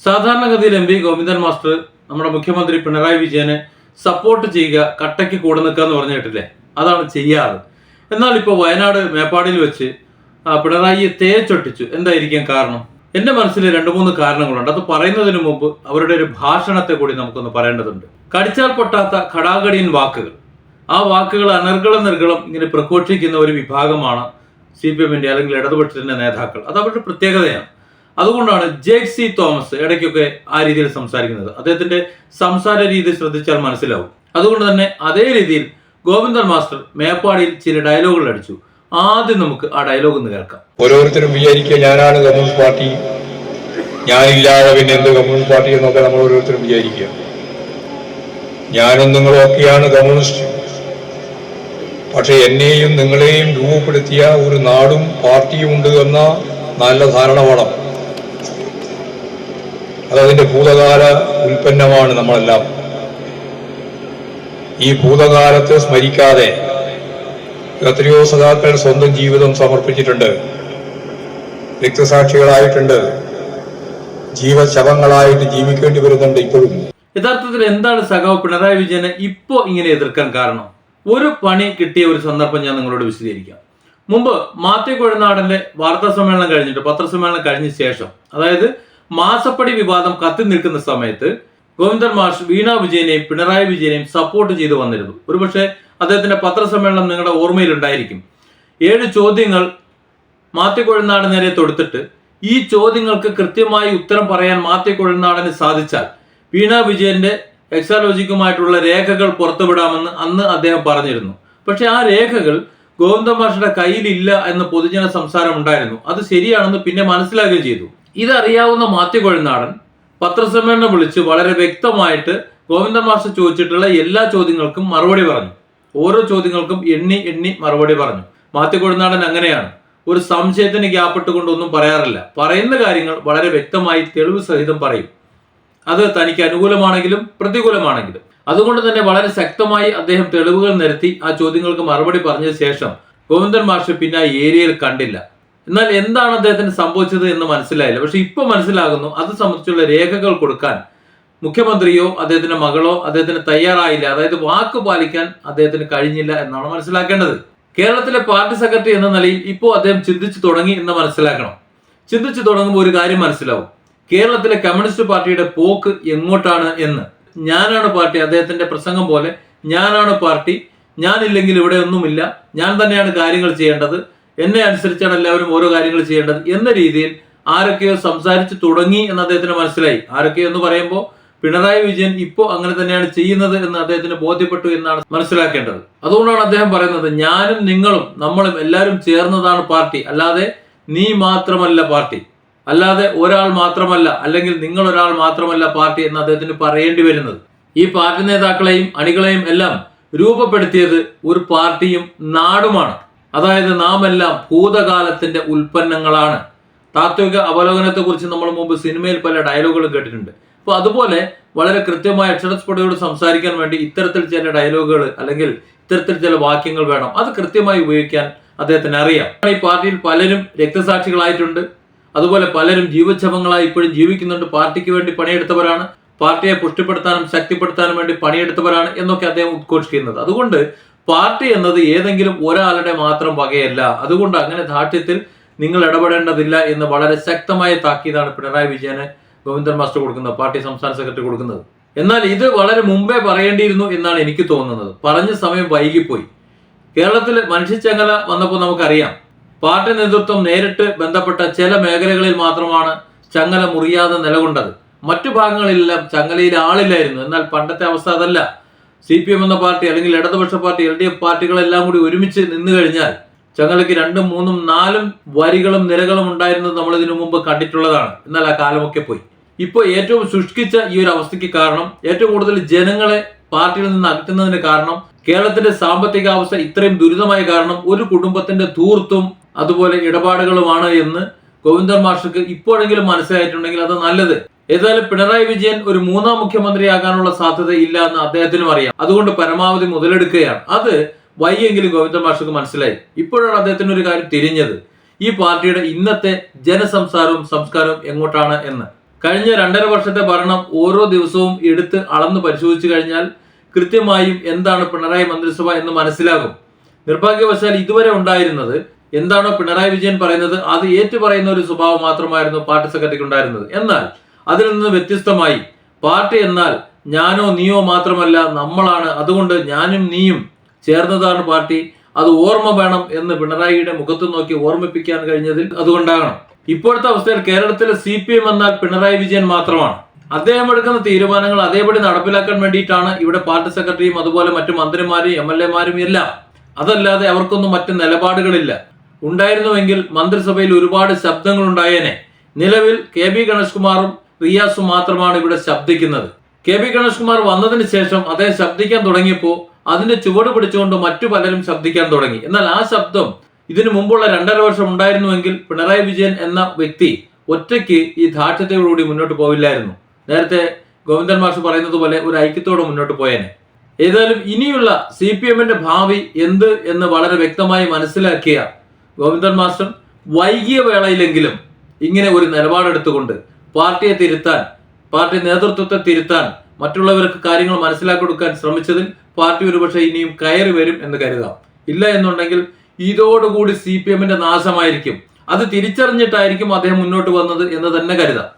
സാധാരണഗതിയിൽ M P Govindan master നമ്മുടെ മുഖ്യമന്ത്രി പിണറായി വിജയനെ സപ്പോർട്ട് ചെയ്യുക കട്ടയ്ക്ക് കൂടെ നിൽക്കുക എന്ന് പറഞ്ഞിട്ടില്ലേ അതാണ് ചെയ്യാറ്. എന്നാൽ ഇപ്പോൾ വയനാട് മേപ്പാടിയിൽ വെച്ച് പിണറായിയെ തേച്ചൊട്ടിച്ചു. എന്തായിരിക്കും കാരണം? എന്റെ മനസ്സിൽ രണ്ട് മൂന്ന് കാരണങ്ങളുണ്ട്. അത് പറയുന്നതിന് മുമ്പ് അവരുടെ ഒരു ഭാഷണത്തെ കൂടി നമുക്കൊന്ന് പറയേണ്ടതുണ്ട്. കടിച്ചാൽ പൊട്ടാത്ത ഘടാഘടിയൻ വാക്കുകൾ. ആ വാക്കുകൾ അനർഗളം നിർഗളം ഇങ്ങനെ പ്രഘോഷിക്കുന്ന ഒരു വിഭാഗമാണ് സി പി എമ്മിന്റെ അല്ലെങ്കിൽ ഇടതുപക്ഷത്തിന്റെ നേതാക്കൾ. അത് അവരുടെ പ്രത്യേകതയാണ്. അതുകൊണ്ടാണ് ജേക്ക് സി തോമസ് ഇടയ്ക്കൊക്കെ ആ രീതിയിൽ സംസാരിക്കുന്നത്. അദ്ദേഹത്തിന്റെ സംസാര രീതി ശ്രദ്ധിച്ചാൽ മനസ്സിലാവും. അതുകൊണ്ട് തന്നെ അതേ രീതിയിൽ ഗോവിന്ദൻ മാസ്റ്റർ മേപ്പാടിയിൽ ചില ഡയലോഗുകൾ അടിച്ചു ആദ്യം നമുക്ക് ആ ഡയലോഗ് ഒന്ന് കേൾക്കാം. ഓരോരുത്തരും വിചാരിക്കുക ഞാനാണ് കമ്മ്യൂണിസ്റ്റ് പാർട്ടി. ഞാനില്ലാതെ പിന്നെ എന്ത് കമ്മ്യൂണിസ്റ്റ് പാർട്ടി എന്നൊക്കെ നമ്മൾ ഓരോരുത്തരും വിചാരിക്കുക. ഞാനും നിങ്ങളും ഒക്കെയാണ് കമ്മ്യൂണിസ്റ്റ്. പക്ഷെ എന്നെയും നിങ്ങളെയും രൂപപ്പെടുത്തിയ ഒരു നാടും പാർട്ടിയും ഉണ്ട് എന്ന നല്ല ധാരണ വേണം. അതതിന്റെ ഭൂതകാല ഉൽപ്പന്നമാണ് നമ്മളെല്ലാം. ഈ ഭൂതകാലത്തെ സ്മരിക്കാതെ എത്രയോ സദാക്കൾ സ്വന്തം ജീവിതം സമർപ്പിച്ചിട്ടുണ്ട്. രക്തസാക്ഷികളായിട്ടുണ്ട്. ജീവശവങ്ങളായിട്ട് ജീവിക്കേണ്ടി വരുന്നുണ്ട് ഇപ്പോഴും. യഥാർത്ഥത്തിൽ എന്താണ് സഖാവ് പിണറായി വിജയനെ ഇപ്പോ ഇങ്ങനെ എതിർക്കാൻ കാരണം? ഒരു പണി കിട്ടിയ ഒരു സന്ദർഭം ഞാൻ നിങ്ങളോട് വിശദീകരിക്കാം. മുമ്പ് മാത്യു കുഴനാടന്റെ വാർത്താ സമ്മേളനം കഴിഞ്ഞിട്ട് പത്രസമ്മേളനം കഴിഞ്ഞ ശേഷം അതായത് മാസപ്പടി വിവാദം കത്തി നിൽക്കുന്ന സമയത്ത് ഗോവിന്ദൻ മാഷ് വീണ വിജയനെയും പിണറായി വിജയനെയും സപ്പോർട്ട് ചെയ്തു വന്നിരുന്നു. ഒരുപക്ഷെ അദ്ദേഹത്തിന്റെ പത്രസമ്മേളനം നിങ്ങളുടെ ഓർമ്മയിലുണ്ടായിരിക്കും. ഏഴ് ചോദ്യങ്ങൾ മാത്യു നേരെ തൊടുത്തിട്ട് ഈ ചോദ്യങ്ങൾക്ക് കൃത്യമായി ഉത്തരം പറയാൻ മാത്യു കൊഴുന്നാടന് സാധിച്ചാൽ വീണ വിജയന്റെ എക്സാലോജിക്കുമായിട്ടുള്ള രേഖകൾ പുറത്തുവിടാമെന്ന് അന്ന് അദ്ദേഹം പറഞ്ഞിരുന്നു. പക്ഷെ ആ രേഖകൾ ഗോവിന്ദ മാഷയുടെ കയ്യിലില്ല എന്ന് പൊതുജന സംസാരം ഉണ്ടായിരുന്നു. അത് ശരിയാണെന്ന് പിന്നെ മനസ്സിലാക്കുകയും ചെയ്തു. ഇതറിയാവുന്ന മാത്യു കൊഴുനാടൻ പത്രസമ്മേളനം വിളിച്ച് വളരെ വ്യക്തമായിട്ട് ഗോവിന്ദൻ മാസ്റ്റർ ചോദിച്ചിട്ടുള്ള എല്ലാ ചോദ്യങ്ങൾക്കും മറുപടി പറഞ്ഞു. ഓരോ ചോദ്യങ്ങൾക്കും എണ്ണി എണ്ണി മറുപടി പറഞ്ഞു. മാത്യു കൊഴുനാടൻ അങ്ങനെയാണ്. ഒരു സംശയത്തിന് ഗ്യാപ്പിട്ടുകൊണ്ട് ഒന്നും പറയാറില്ല. പറയുന്ന കാര്യങ്ങൾ വളരെ വ്യക്തമായി തെളിവ് സഹിതം പറയും. അത് തനിക്ക് അനുകൂലമാണെങ്കിലും പ്രതികൂലമാണെങ്കിലും. അതുകൊണ്ട് തന്നെ വളരെ ശക്തമായി അദ്ദേഹം തെളിവുകൾ നിരത്തി ആ ചോദ്യങ്ങൾക്ക് മറുപടി പറഞ്ഞ ശേഷം ഗോവിന്ദൻ മാഷ് പിന്നെ ആ ഏരിയയിൽ കണ്ടില്ല. എന്നാൽ എന്താണ് അദ്ദേഹത്തിന് സംഭവിച്ചത് എന്ന് മനസ്സിലായില്ല. പക്ഷെ ഇപ്പൊ മനസ്സിലാകുന്നു അത് സംബന്ധിച്ചുള്ള രേഖകൾ കൊടുക്കാൻ മുഖ്യമന്ത്രിയോ അദ്ദേഹത്തിന്റെ മകളോ അദ്ദേഹത്തിന് തയ്യാറായില്ല. അതായത് വാക്ക് പാലിക്കാൻ അദ്ദേഹത്തിന് കഴിഞ്ഞില്ല എന്നാണ് മനസ്സിലാക്കേണ്ടത്. കേരളത്തിലെ പാർട്ടി സെക്രട്ടറി എന്ന നിലയിൽ ഇപ്പോൾ അദ്ദേഹം ചിന്തിച്ചു തുടങ്ങി എന്ന് മനസ്സിലാക്കണം. ചിന്തിച്ചു തുടങ്ങുമ്പോൾ ഒരു കാര്യം മനസ്സിലാവും. കേരളത്തിലെ കമ്മ്യൂണിസ്റ്റ് പാർട്ടിയുടെ പോക്ക് എങ്ങോട്ടാണ് എന്ന്. ഞാനാണ് പാർട്ടി അദ്ദേഹത്തിന്റെ പ്രസംഗം പോലെ ഞാനാണ് പാർട്ടി. ഞാനില്ലെങ്കിൽ ഇവിടെ ഒന്നുമില്ല. ഞാൻ തന്നെയാണ് കാര്യങ്ങൾ ചെയ്യേണ്ടത്. എന്നെ അനുസരിച്ചാണ് എല്ലാവരും ഓരോ കാര്യങ്ങൾ ചെയ്യേണ്ടത് എന്ന രീതിയിൽ ആരൊക്കെയോ സംസാരിച്ചു തുടങ്ങി എന്ന് അദ്ദേഹത്തിന് മനസ്സിലായി. ആരൊക്കെയോ എന്ന് പറയുമ്പോൾ പിണറായി വിജയൻ ഇപ്പോൾ അങ്ങനെ തന്നെയാണ് ചെയ്യുന്നത് എന്ന് അദ്ദേഹത്തിന് ബോധ്യപ്പെട്ടു എന്നാണ് മനസ്സിലാക്കേണ്ടത്. അതുകൊണ്ടാണ് അദ്ദേഹം പറയുന്നത് ഞാനും നിങ്ങളും നമ്മളും എല്ലാവരും ചേർന്നതാണ് പാർട്ടി. അല്ലാതെ നീ മാത്രമല്ല പാർട്ടി. അല്ലാതെ ഒരാൾ മാത്രമല്ല അല്ലെങ്കിൽ നിങ്ങൾ ഒരാൾ മാത്രമല്ല പാർട്ടി എന്ന് അദ്ദേഹത്തിന് പറയേണ്ടി വരുന്നത്. ഈ പാർട്ടി നേതാക്കളെയും അണികളെയും എല്ലാം രൂപപ്പെടുത്തിയത് ഒരു പാർട്ടിയും നാടുമാണ്. അതായത് നാം എല്ലാം ഭൂതകാലത്തിന്റെ ഉൽപ്പന്നങ്ങളാണ്. താത്വിക അവലോകനത്തെ കുറിച്ച് നമ്മൾ മുമ്പ് സിനിമയിൽ പല ഡയലോഗുകളും കേട്ടിട്ടുണ്ട്. അപ്പോൾ അതുപോലെ വളരെ കൃത്യമായ അക്ഷരസ്ഫുടയോട് സംസാരിക്കാൻ വേണ്ടി ഇത്തരത്തിൽ ചില ഡയലോഗുകൾ അല്ലെങ്കിൽ ഇത്തരത്തിൽ ചില വാക്യങ്ങൾ വേണം. അത് കൃത്യമായി ഉപയോഗിക്കാൻ അദ്ദേഹത്തിന് അറിയാം. ഈ പാർട്ടിയിൽ പലരും രക്തസാക്ഷികളായിട്ടുണ്ട്. അതുപോലെ പലരും ജീവച്ഛവങ്ങളായി ഇപ്പോഴും ജീവിക്കുന്നുണ്ട്. പാർട്ടിക്ക് വേണ്ടി പണിയെടുത്തവരാണ്. പാർട്ടിയെ പുഷ്ടിപ്പെടുത്താനും ശക്തിപ്പെടുത്താനും വേണ്ടി പണിയെടുത്തവരാണ് എന്നൊക്കെ അദ്ദേഹം ഉദ്ഘോഷിക്കുന്നത്. അതുകൊണ്ട് പാർട്ടി എന്നത് ഏതെങ്കിലും ഒരാളുടെ മാത്രം വകയല്ല. അതുകൊണ്ട് അങ്ങനെ ധാർഷ്ട്യത്തിൽ നിങ്ങൾ ഇടപെടേണ്ടതില്ല എന്ന് വളരെ ശക്തമായ താക്കീതാണ് പിണറായി വിജയന് ഗോവിന്ദൻ മാസ്റ്റർ കൊടുക്കുന്നത് പാർട്ടി സംസ്ഥാന സെക്രട്ടറി കൊടുക്കുന്നത്. എന്നാൽ ഇത് വളരെ മുമ്പേ പറയേണ്ടിയിരുന്നു എന്നാണ് എനിക്ക് തോന്നുന്നത്. പറഞ്ഞ സമയം വൈകിപ്പോയി. കേരളത്തിൽ മനുഷ്യച്ചങ്ങല വന്നപ്പോൾ നമുക്കറിയാം. പാർട്ടി നേതൃത്വം നേരിട്ട് ബന്ധപ്പെട്ട ചില മേഖലകളിൽ മാത്രമാണ് ചങ്ങല മുറിയാതെ നിലകൊണ്ടത്. മറ്റു ഭാഗങ്ങളിലെല്ലാം ചങ്ങലയിൽ ആളില്ലായിരുന്നു. എന്നാൽ പണ്ടത്തെ അവസ്ഥ അതല്ല. സി പി എം എന്ന പാർട്ടി അല്ലെങ്കിൽ ഇടതുപക്ഷ പാർട്ടി എൽ ഡി എഫ് പാർട്ടികളെല്ലാം കൂടി ഒരുമിച്ച് നിന്ന് കഴിഞ്ഞാൽ ചങ്ങലയ്ക്ക് രണ്ടും മൂന്നും നാലും വരികളും നിരകളും ഉണ്ടായിരുന്നത് നമ്മൾ ഇതിനു മുമ്പ് കണ്ടിട്ടുള്ളതാണ്. എന്നാൽ ആ കാലമൊക്കെ പോയി. ഇപ്പോൾ ഏറ്റവും ശുഷ്കിച്ച ഈ ഒരു അവസ്ഥയ്ക്ക് കാരണം ഏറ്റവും കൂടുതൽ ജനങ്ങളെ പാർട്ടിയിൽ നിന്ന് അകറ്റുന്നതിന് കാരണം കേരളത്തിന്റെ സാമ്പത്തിക അവസ്ഥ ഇത്രയും ദുരിതമായ കാരണം ഒരു കുടുംബത്തിന്റെ ധൂർത്തും അതുപോലെ ഇടപാടുകളുമാണ് എന്ന് ഗോവിന്ദൻ മാഷക്ക് ഇപ്പോഴെങ്കിലും മനസ്സിലായിട്ടുണ്ടെങ്കിൽ അത് നല്ലത്. ഏതായാലും പിണറായി വിജയൻ ഒരു മൂന്നാം മുഖ്യമന്ത്രിയാകാനുള്ള സാധ്യത ഇല്ല എന്ന് അദ്ദേഹത്തിനും അറിയാം. അതുകൊണ്ട് പരമാവധി മുതലെടുക്കുകയാണ്. അത് വൈകിയെങ്കിലും ഗോവിന്ദൻ മാഷക്ക് മനസ്സിലായി. ഇപ്പോഴാണ് അദ്ദേഹത്തിന് ഒരു കാര്യം തിരിഞ്ഞത്. ഈ പാർട്ടിയുടെ ഇന്നത്തെ ജനസംസാരവും സംസ്കാരവും എങ്ങോട്ടാണ് എന്ന്. കഴിഞ്ഞ രണ്ടര വർഷത്തെ ഭരണം ഓരോ ദിവസവും എടുത്ത് അളന്ന് പരിശോധിച്ചു കഴിഞ്ഞാൽ കൃത്യമായും എന്താണ് പിണറായി മന്ത്രിസഭ എന്ന് മനസ്സിലാകും. നിർഭാഗ്യവശാൽ ഇതുവരെ ഉണ്ടായിരുന്നത് എന്താണോ പിണറായി വിജയൻ പറയുന്നത് അത് ഏറ്റുപറയുന്ന ഒരു സ്വഭാവം മാത്രമായിരുന്നു പാർട്ടി സെക്രട്ടറിക്ക് ഉണ്ടായിരുന്നത്. എന്നാൽ അതിൽ നിന്ന് വ്യത്യസ്തമായി പാർട്ടി എന്നാൽ ഞാനോ നീയോ മാത്രമല്ല നമ്മളാണ്. അതുകൊണ്ട് ഞാനും നീയും ചേർന്നതാണ് പാർട്ടി. അത് ഓർമ്മ വേണം എന്ന് പിണറായിയുടെ മുഖത്ത് നോക്കി ഓർമ്മിപ്പിക്കാൻ കഴിഞ്ഞതിൽ അതുകൊണ്ടാകണം. ഇപ്പോഴത്തെ അവസ്ഥയിൽ കേരളത്തിലെ സി പി എം എന്നാൽ പിണറായി വിജയൻ മാത്രമാണ്. അദ്ദേഹം എടുക്കുന്ന തീരുമാനങ്ങൾ അതേപടി നടപ്പിലാക്കാൻ വേണ്ടിയിട്ടാണ് ഇവിടെ പാർട്ടി സെക്രട്ടറിയും അതുപോലെ മറ്റു മന്ത്രിമാരും എം എൽ എമാരും എല്ലാം. അതല്ലാതെ അവർക്കൊന്നും മറ്റു നിലപാടുകളില്ല. ഉണ്ടായിരുന്നുവെങ്കിൽ മന്ത്രിസഭയിൽ ഒരുപാട് ശബ്ദങ്ങൾ ഉണ്ടായേനെ. നിലവിൽ കെ ബി ഗണേഷ് കുമാറും റിയാസും മാത്രമാണ് ഇവിടെ ശബ്ദിക്കുന്നത്. കെ പി ഗണേഷ് കുമാർ വന്നതിന് ശേഷം അദ്ദേഹം ശബ്ദിക്കാൻ തുടങ്ങിയപ്പോൾ അതിന്റെ ചുവട് പിടിച്ചുകൊണ്ട് മറ്റു പലരും ശബ്ദിക്കാൻ തുടങ്ങി. എന്നാൽ ആ ശബ്ദം ഇതിനു മുമ്പുള്ള രണ്ടര വർഷം ഉണ്ടായിരുന്നുവെങ്കിൽ പിണറായി വിജയൻ എന്ന വ്യക്തി ഒറ്റയ്ക്ക് ഈ ദാർഢ്യത്തോടുകൂടി മുന്നോട്ട് പോവില്ലായിരുന്നു. നേരത്തെ ഗോവിന്ദൻ മാഷ് പറയുന്നത് പോലെ ഒരു ഐക്യത്തോടെ മുന്നോട്ട് പോയേനെ. ഏതായാലും ഇനിയുള്ള സി പി എമ്മിന്റെ ഭാവി എന്ത് എന്ന് വളരെ വ്യക്തമായി മനസ്സിലാക്കിയ ഗോവിന്ദൻ മാസ്റ്റർ വൈകിയ വേളയിലെങ്കിലും ഇങ്ങനെ ഒരു നിലപാടെടുത്തുകൊണ്ട് പാർട്ടിയെ തിരുത്താൻ പാർട്ടി നേതൃത്വത്തെ തിരുത്താൻ മറ്റുള്ളവർക്ക് കാര്യങ്ങൾ മനസ്സിലാക്കി കൊടുക്കാൻ ശ്രമിച്ചതിൽ പാർട്ടി ഒരുപക്ഷെ ഇനിയും കയറി വരും എന്ന് കരുതാം. ഇല്ല എന്നുണ്ടെങ്കിൽ ഇതോടുകൂടി സി പി എമ്മിന്റെ നാശമായിരിക്കും. അത് തിരിച്ചറിഞ്ഞിട്ടായിരിക്കും അദ്ദേഹം മുന്നോട്ട് വന്നത് എന്ന് തന്നെ കരുതാം.